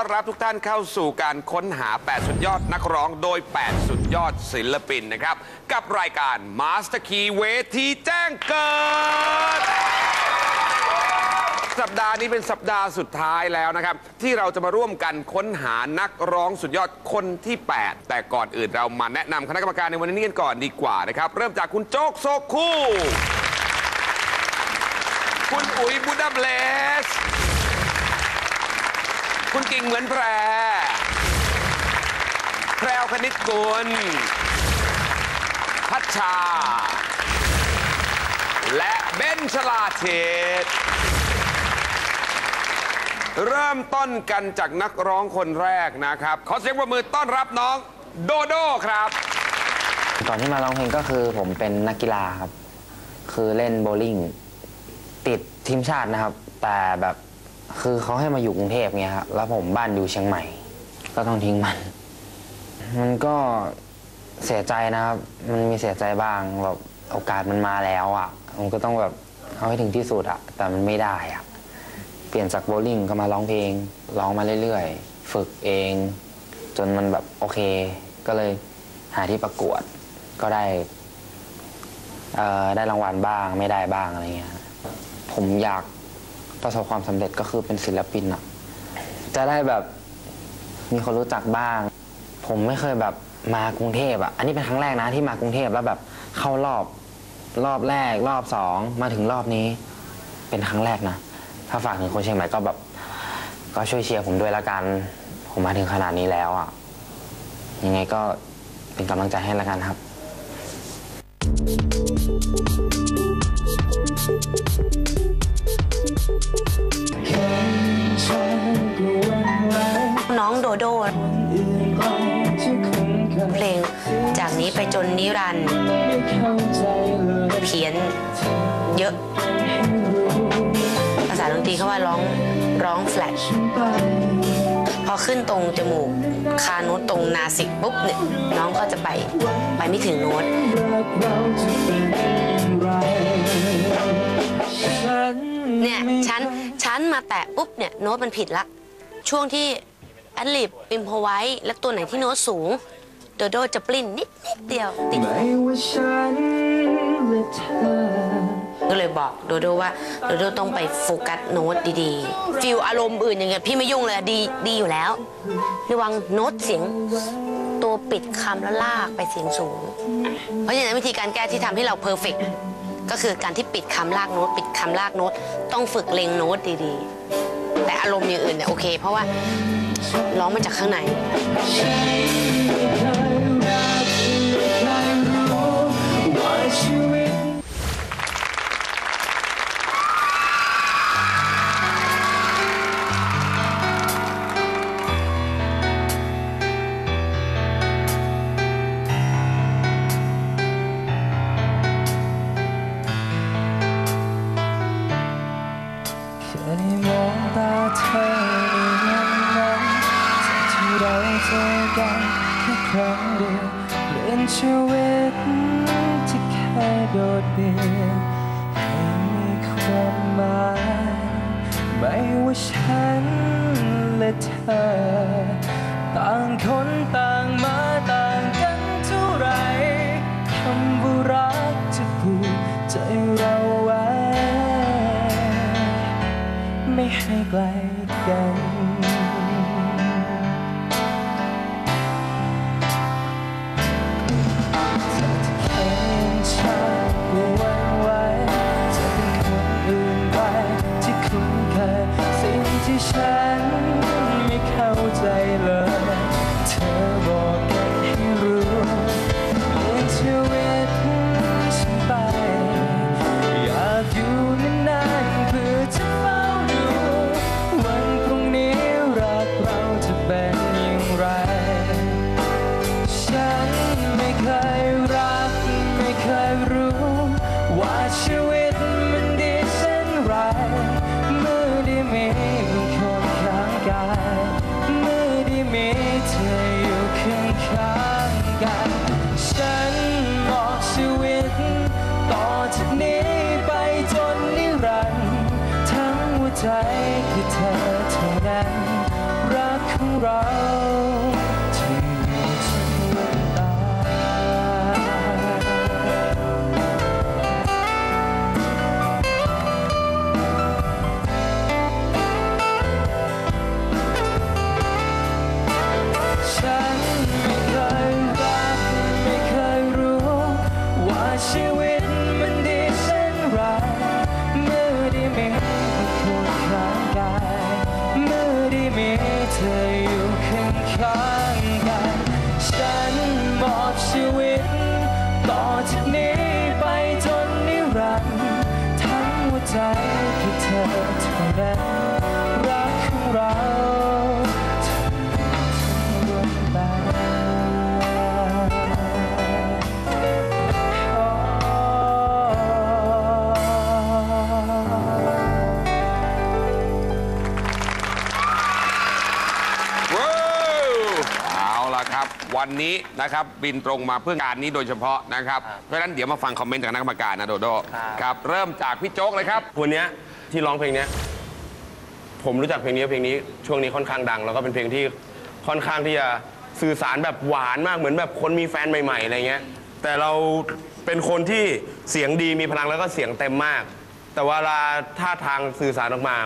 อนรับทุกท่านเข้าสู่การค้นหา 8 สุดยอดนักร้องโดย 8 สุดยอดศิลปินนะครับ กับรายการ Master Key เวทีแจ้งเกิด สัปดาห์นี้เป็นสัปดาห์สุดท้ายแล้วนะครับ ที่เราจะมาร่วมกันค้นหานักร้องสุดยอดคนที่ 8 แต่ก่อนอื่นเรามาแนะนำคณะกรรมการในวันนี้กันก่อนดีกว่านะครับ เริ่มจากคุณโจ๊กโซคูคุณอุ๋ยบูดาเบลส คุณกิ่งเหมือนแพร แพรวคณิตกุล พัชชา และเบนชลาเทศเริ่มต้นกันจากนักร้องคนแรกนะครับ ขอเสียงประมือต้อนรับน้องโดโดครับ ก่อนที่มาร้องเพลงก็คือผมเป็นนักกีฬาครับ คือเล่นโบว์ลิ่ง ติดทีมชาตินะครับ แต่แบบ คือเขาให้มาอยู่กรุงเทพเงี้ยครับแล้วผมบ้านอยู่เชียงใหม่ ก็ต้องทิ้งมัน มันก็เสียใจนะครับ มันมีเสียใจบ้างแบบโอกาสมันมาแล้วอะผมก็ต้องแบบเอาให้ถึงที่สุดอะ แต่มันไม่ได้อะ เปลี่ยนจากโบว์ลิ่งก็มาร้องเพลง ร้องมาเรื่อยๆ ฝึกเอง จนมันแบบโอเค ก็เลยหาที่ประกวด ก็ได้ได้รางวัลบ้างไม่ได้บ้างอะไรเงี้ย ผมอยาก ประสบความสำเร็จก็คือเป็นศิลปินอะจะได้แบบมีคนรู้จักบ้าง ผมไม่เคยแบบมากรุงเทพอะอันนี้เป็นครั้งแรกนะที่มากรุงเทพแล้วแบบเข้ารอบรอบแรก รอบสองมาถึงรอบนี้ เป็นครั้งแรกนะ ถ้าฝากถึงคนเชียงใหม่ก็แบบ ก็ช่วยเชียร์ผมด้วยละกัน ผมมาถึงขนาดนี้แล้วอะยังไงก็เป็นกำลังใจให้ละกันครับ น้องโดโดเพลงจากนี้ไปจนนิรันดร์เพี้ยนเยอะ ภาษาดนตรีเขาว่าร้องร้องแฟลชพอขึ้นตรงจมูก คาโน้ตตรงนาสิกปุ๊บเนี่ยน้องก็จะไปไปไม่ถึงโน้ตเนี่ยชั้นชั้ นมาแตะปุ๊บเนี่ยโน้ตมันผิดละ ช่วงที่แอดลิบอิมพอไว้ แล้วตัวไหนที่โน้ตสูง โดโดจะปลิ้นนิดนิดเดียวติดไม่ว่าฉันและเธอก็เลยบอกโดโดว่าโดโดต้องไปโฟกัสโน้ตดีๆฟิลอารมณ์อื่นอย่างเงี้ยพี่ไม่ยุ่งเลยดีดีอยู่แล้วระวังโน้ตเสียงตัวปิดคำแล้วลากไปเสียงสูง เพราะฉะนั้นวิธีการแก้ที่ทำให้เราเพอร์เฟก ก็คือการที่ปิดคำลากโน้ตปิดคำลากโน้ตต้องฝึกเล็งโน้ตดีๆ แต่อารมณ์อย่างอื่นเนี่ยโอเค เพราะว่าร้องมาจากข้างใน ครั้งเดียวเปลี่ยนชีวิตที่แค่โดดเดี่ยวให้มีความหมายไม่ว่าฉันและเธอ ต่างคนต่างมาต่างกันเท่าไรคำว่ารักจะผูกใจเราไว้ ไม่ให้ไกลกัน น ทั้งหั วันนี้นะครับบินตรงมาเพื่องานนี้โดยเฉพาะนะครับเพราะฉะนั้นเดี๋ยวมาฟังคอมเมนต์จากคณะกรรมการนะโดโดครับครับเริ่มจากพี่โจ๊กเลยครับวันเนี้ยที่ร้องเพลงเนี้ยผมรู้จักเพลงนี้เพลงนี้ช่วงนี้ค่อนข้างดัง แล้วก็เป็นเพลงที่ค่อนข้างที่จะสื่อสารแบบหวานมากเหมือนแบบคนมีแฟนใหม่ๆอะไรเงี้ยแต่เราเป็นคนที่เสียงดีมีพลังแล้วก็เสียงเต็มมาก แต่เวลาท่าทางสื่อสารออกมา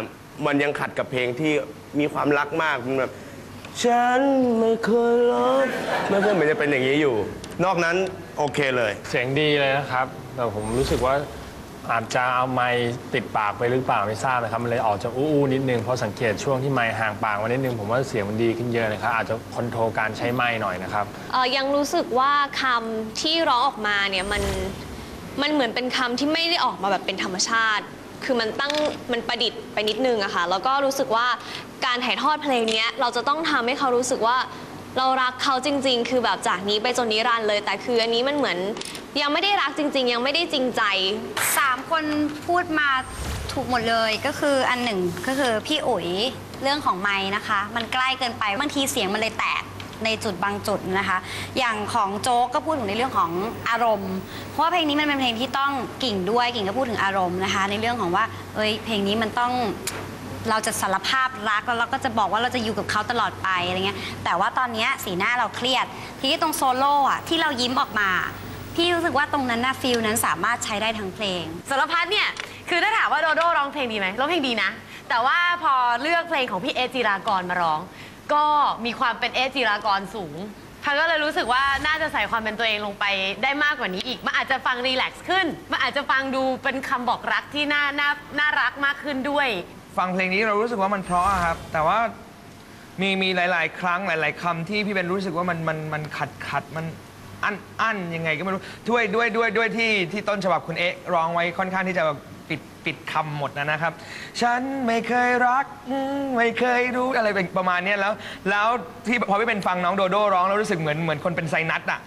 มันยังขัดกับเพลงที่มีความรักมากมันแบบ ฉันไม่เคยรักไม่เคยเหมือนจะเป็นอย่างนี้อยู่ นอกนั้นโอเคเลย เสียงดีเลยนะครับ แต่ผมรู้สึกว่าอาจจะเอาไม้ติดปากไปหรือเปล่าไม่ทราบนะครับ มันเลยออกจะอู้ๆนิดนึงเพราะสังเกตช่วงที่ไม้ห่างปากมานิดนึงผมว่าเสียงมันดีขึ้นเยอะนะครับ อาจจะคอนโทรลการใช้ไม้หน่อยนะครับ เอ่อยังรู้สึกว่าคำที่ร้องออกมาเนี่ยมันมันเหมือนเป็นคำที่ไม่ได้ออกมาแบบเป็นธรรมชาติ คือมันตั้งมันประดิษฐ์ไปนิดนึงอะค่ะแล้วก็รู้สึกว่าการถ่ายทอดเพลงเนี้ยเราจะต้องทำให้เขารู้สึกว่า เรารักเขาจริง ๆ คือแบบจากนี้ไปจนนิรันดร์เลย แต่คืออันนี้มันเหมือนยังไม่ได้รักจริง ๆ ยังไม่ได้จริงใจ สามคนพูดมาถูกหมดเลยก็คืออันหนึ่งก็คือพี่อุ๋ยเรื่องของไม้นะคะ มันใกล้เกินไปบางทีเสียงมันเลยแตก ในจุดบางจุดนะคะ อย่างของโจ๊กก็พูดถึงในเรื่องของอารมณ์ เพราะว่าเพลงนี้มันเป็นเพลงที่ต้องกิ่งด้วยกิ่งก็พูดถึงอารมณ์นะคะ ในเรื่องของว่าเอ้ยเพลงนี้มันต้องเราจะสารภาพรักแล้วเราก็จะบอกว่าเราจะอยู่กับเขาตลอดไปอะไรเงี้ยแต่ว่าตอนนี้สีหน้าเราเครียด ทีนี้ตรงโซโล่อะที่เรายิ้มออกมา พี่รู้สึกว่าตรงนั้นน่ะฟิลนั้นสามารถใช้ได้ทั้งเพลงสารพัดเนี่ยคือถ้าถามว่าโดโดร้องเพลงดีไหมร้องเพลงดีนะ แต่ว่าพอเลือกเพลงของพี่เอจิรากรมาร้อง ก็มีความเป็นเอจิรากรสูงพันก็เลยรู้สึกว่าน่าจะใส่ความเป็นตัวเองลงไปได้มากกว่านี้อีก มันอาจจะฟังรีแลกซ์ขึ้น มันอาจจะฟังดูเป็นคำบอกรักที่น่าน่าน่ารักมากขึ้นด้วย ฟังเพลงนี้เรารู้สึกว่ามันเพราะอะครับ แต่ว่ามีมีหลาย ๆ ครั้งหลาย ๆคำที่พี่เป็นรู้สึกว่ามันมันมันขัดขัดมันอั้นอั้นยังไงก็ไม่รู้ด้วยด้วยด้วยด้วยที่ที่ต้นฉบับคุณเอ๊ะร้องไว้ค่อนข้างที่จะแบบ ปิดปิดคำหมดนะนะครับ ฉันไม่เคยรัก ไม่เคยรู้อะไรประมาณเนี้ยแล้ว แล้วที่พอพี่เป็นฟังน้องโดโดร้องแล้วรู้สึกเหมือนเหมือนคนเป็นไซนัสอะ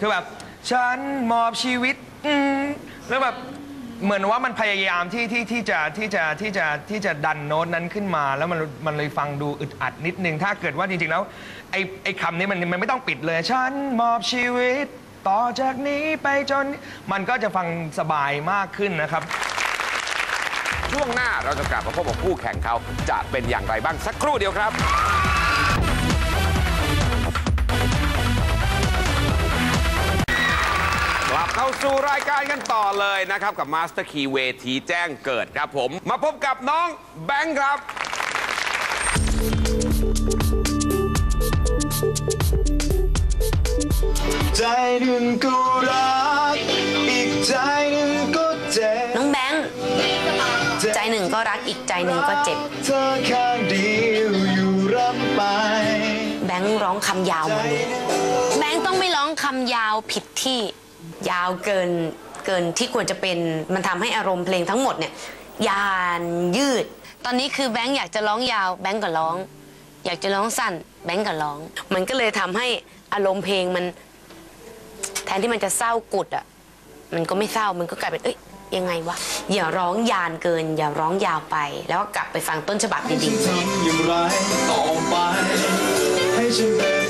คือแบบ ฉันมอบชีวิตอืมแล้วแบบเหมือนว่ามันพยายามที่ที่ที่จะที่จะที่จะที่จะดันโน้ตนั้นขึ้นมา แล้วมันมันเลยฟังดูอึดอัดนิดนึง ถ้าเกิดว่าจริงๆแล้วไอ้ไอ้คำนี้มันมันไม่ต้องปิดเลย ฉันมอบชีวิต ต่อจากนี้ไปจนมันก็จะฟังสบายมากขึ้นนะครับ ช่วงหน้าเราจะกลับมาพบกับคู่แข่งเขาจะเป็นอย่างไรบ้างสักครู่เดียวครับกลับเข้าสู่รายการกันต่อเลยนะครับ กับ Master Key เวทีแจ้งเกิดครับผม มาพบกับน้องแบงค์ครับใจหนึ่ง ใจหนึ่งก็เจ็บ แบงค์ร้องคำยาวหมดเลยแบงค์ต้องไม่ร้องคำยาวผิดที่ยาวเกินเกินที่ควรจะเป็นมันทำให้อารมณ์เพลงทั้งหมดเนี่ยยานยืด ตอนนี้คือแบงค์อยากจะร้องยาวแบงค์ก็ร้อง อยากจะร้องสั้น แบงค์ก็ร้อง มันก็เลยทำให้อารมณ์เพลงมัน แทนที่มันจะเศร้ากุดอะมันก็ไม่เศร้ามันก็กลายเป็นเอ้ยยังไงวะ อย่าร้องยานเกิน อย่าร้องยาวไป แล้วก็กลับไปฟังต้นฉบับดีๆทำอย่างไรต่อไปให้ฉันเดิน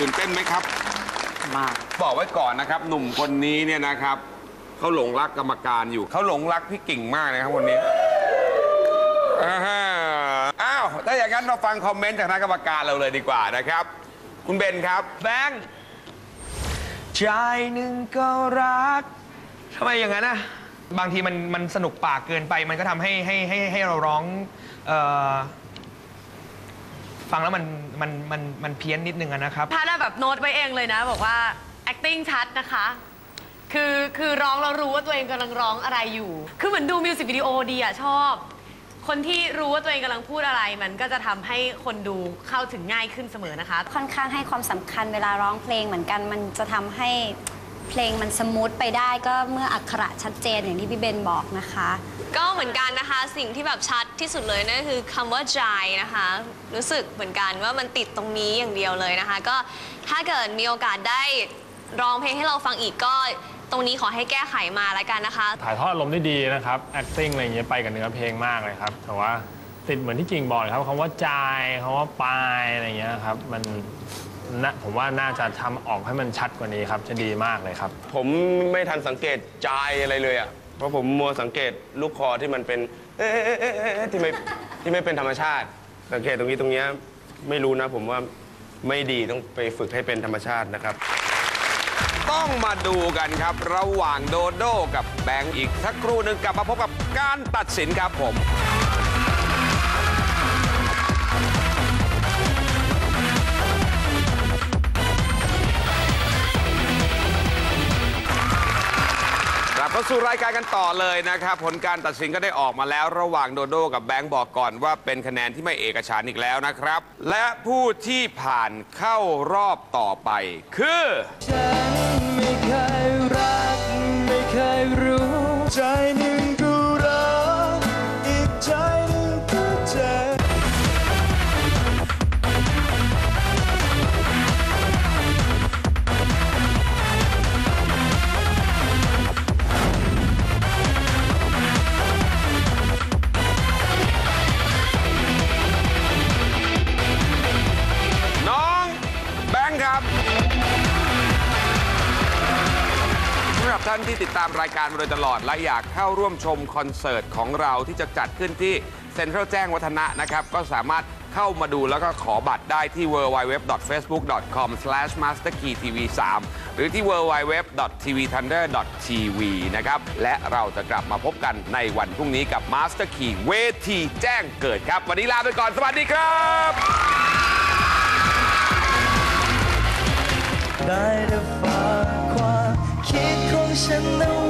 ตื่นเต้นไหมครับ มาก บอกไว้ก่อนนะครับ หนุ่มคนนี้เนี่ยนะครับ เขาหลงรักกรรมการอยู่ เขาหลงรักพี่กิ่งมากนะครับคนนี้อ่าฮะอ้าว ถ้าอย่างนั้นเราฟังคอมเมนต์จากคณะกรรมการเราเลยดีกว่านะครับ คุณเบนครับแบงค์ใจหนึ่งก็รักทำไมอย่างนั้นนะบางทีมันมันสนุกปากเกินไป มันก็ทำให้ให้ให้ให้เราร้องเออฟังแล้วมัน มันมันมันเพี้ยนนิดนึงอะนะครับ พัดอะแบบโน้ตไว้เองเลยนะ บอกว่า acting ชัดนะคะ คือคือร้องเรารู้ว่าตัวเองกำลังร้องอะไรอยู่ คือเหมือนดูมิวสิกวิดีโอดีอะชอบ คนที่รู้ว่าตัวเองกำลังพูดอะไร มันก็จะทำให้คนดูเข้าถึงง่ายขึ้นเสมอนะคะ ค่อนข้างให้ความสำคัญเวลาร้องเพลงเหมือนกัน มันจะทำให้ เพลงมันสมูทไปได้ก็เมื่ออักขระชัดเจนอย่างที่พี่เบนบอกนะคะ ก็เหมือนกันนะคะสิ่งที่แบบชัดที่สุดเลยนั่นคือคำว่า dry นะคะ รู้สึกเหมือนกันว่ามันติดตรงนี้อย่างเดียวเลยนะคะ ก็ถ้าเกิดมีโอกาสได้ร้องเพลงให้เราฟังอีกก็ตรงนี้ขอให้แก้ไขมาแล้วกันนะคะ ถ่ายทอดอารมณ์ได้ดีนะครับ acting อะไรอย่างเงี้ยไปกับเนื้อเพลงมากเลยครับ แต่ว่าติดเหมือนที่กิ่งบอกเลยครับคำว่าจายคำว่าปลายอะไรอย่างเงี้ยครับ มัน น่าผมว่าน่าจะทำออกให้มันชัดกว่านี้ครับจะดีมากเลยครับ ผมไม่ทันสังเกตจายอะไรเลยอะ เพราะผมมัวสังเกตลูกคอที่มันเป็นเอ๊ะเอ๊ะเอ๊ะเอ๊ะที่ไม่ที่ไม่เป็นธรรมชาติ สังเกตตรงนี้ตรงเนี้ยไม่รู้นะ ผมว่าไม่ดีต้องไปฝึกให้เป็นธรรมชาตินะครับ ต้องมาดูกันครับ ระหว่างโดโดกับแบงค์อีกสักครู่หนึ่งกลับมาพบกับการตัดสินครับผม เข้าสู่รายการกันต่อเลยนะครับ ผลการตัดสินก็ได้ออกมาแล้ว ระหว่างโดโดกับแบงค์บอกก่อนว่าเป็นคะแนนที่ไม่เอกฉันท์อีกแล้วนะครับ และผู้ที่ผ่านเข้ารอบต่อไป คือ ฉันไม่เคยรัก ไม่เคยรู้ ใจนี้ รายการมาโดยตลอด และอยากเข้าร่วมชมคอนเสิร์ตของเราที่จะจัดขึ้นที่เซ็นทรัลแจ้งวัฒนะนะครับ ก็สามารถเข้ามาดูแล้วก็ขอบัตรได้ที่ www.facebook.com/masterkeytv3 หรือที่ www.tvthunder.tv นะครับ และเราจะกลับมาพบกันในวันพรุ่งนี้กับ Master Key เวทีแจ้งเกิดครับ วันนี้ลาไปก่อน สวัสดีครับ ได้แต่ฝากความคิดของฉันเอา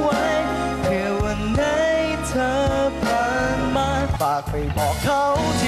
ไว้ 白皮กไ